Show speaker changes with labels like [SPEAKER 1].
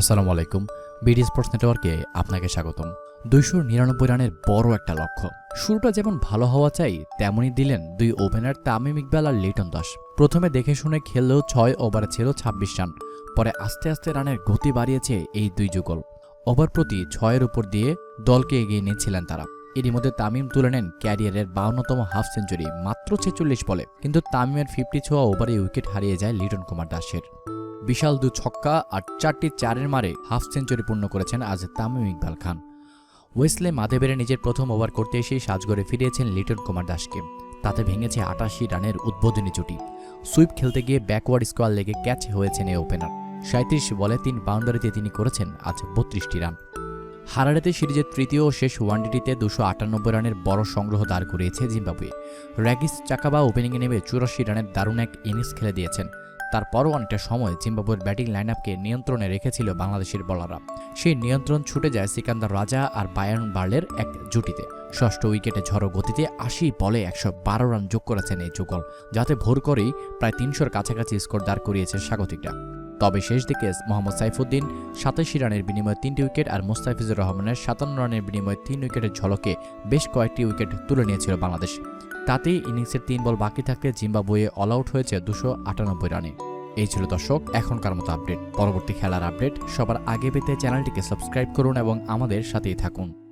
[SPEAKER 1] আসসালামু আলাইকুম। BD sports নেটওয়ার্কে আপনাকে স্বাগতম। দুইশো নিরানব্বই রানের বড় একটা লক্ষ্য। শুরুটা যেমন ভালো হওয়া চাই, তেমনই দিলেন দুই ওপেনার তামিম ইকবাল আর লিটন দাস। প্রথমে দেখে শুনে খেললেও ছয় ওভারে ছিল ছাব্বিশ রান। পরে আস্তে আস্তে রানের গতি বাড়িয়েছে এই দুই যুগল। ওভার প্রতি ছয়ের উপর দিয়ে দলকে এগিয়ে নিয়েছিলেন তারা। এরই মধ্যে তামিম তুলে নেন ক্যারিয়ারের বাউন্নতম হাফ সেঞ্চুরি, মাত্র ছেচল্লিশ বলে। কিন্তু তামিমের ফিফটি ছোঁয়া ওভারে উইকেট হারিয়ে যায় লিটন কুমার দাসের। বিশাল দু ছক্কা আর চারটি চারের মারে হাফ সেঞ্চুরি পূর্ণ করেছেন আজ Tamim Iqbal Khan. Wesley Madhevere নিজের প্রথম ওভার করতে এসেই সাজগড়ে ফিরিয়েছেন লিটন কুমার দাসকে। তাতে ভেঙেছে আটাশি রানের উদ্বোধনী জুটি। সুইপ খেলতে গিয়ে ব্যাকওয়ার্ড স্কোয়ার লেগে ক্যাচ হয়েছেন এই ওপেনার। সাঁত্রিশ বলে তিন বাউন্ডারিতে তিনি করেছেন আজ বত্রিশটি রান। হারারেতে সিরিজের তৃতীয় ও শেষ ওয়ানডেটিতে দুশো আটানব্বই রানের বড় সংগ্রহ দাঁড় করিয়েছে জিম্বাবুয়ে। র্যাগিস চাকাবা ওপেনিংয়ে নেমে চুরাশি রানের দারুণ এক ইনিংস খেলে দিয়েছেন। তারপরও অনেকটা সময় জিম্বাবুয়ের ব্যাটিং লাইন আপকে নিয়ন্ত্রণে রেখেছিল বাংলাদেশের বলাররা। সেই নিয়ন্ত্রণ ছুটে যায় সিকান্দার রাজা আর বায়ার্ন বার্লের এক জুটিতে। ষষ্ঠ উইকেটে ঝড়ো গতিতে আশি বলে একশো বারো রান যোগ করেছেন এই যুগল, যাতে ভোর করেই প্রায় তিনশোর কাছাকাছি স্কোর দাঁড় করিয়েছে স্বাগতিকরা। তবে শেষ দিকে মোহাম্মদ সাইফুদ্দিন সাতাশি রানের বিনিময়ে তিনটি উইকেট আর মোস্তাফিজুর রহমানের সাতান্ন রানের বিনিময়ে তিন উইকেটের ঝলকে বেশ কয়েকটি উইকেট তুলে নিয়েছিল বাংলাদেশ। তাতেই ইনিংসের তিন বল বাকি থাকতে জিম্বাবুয়ে অল আউট হয়েছে দুশো আটানব্বই রানে। এই ছিল দর্শক, এখনকার মতো আপডেট। পরবর্তী খেলার আপডেট সবার আগে পেতে চ্যানেলটিকে সাবস্ক্রাইব করুন এবং আমাদের সাথেই থাকুন।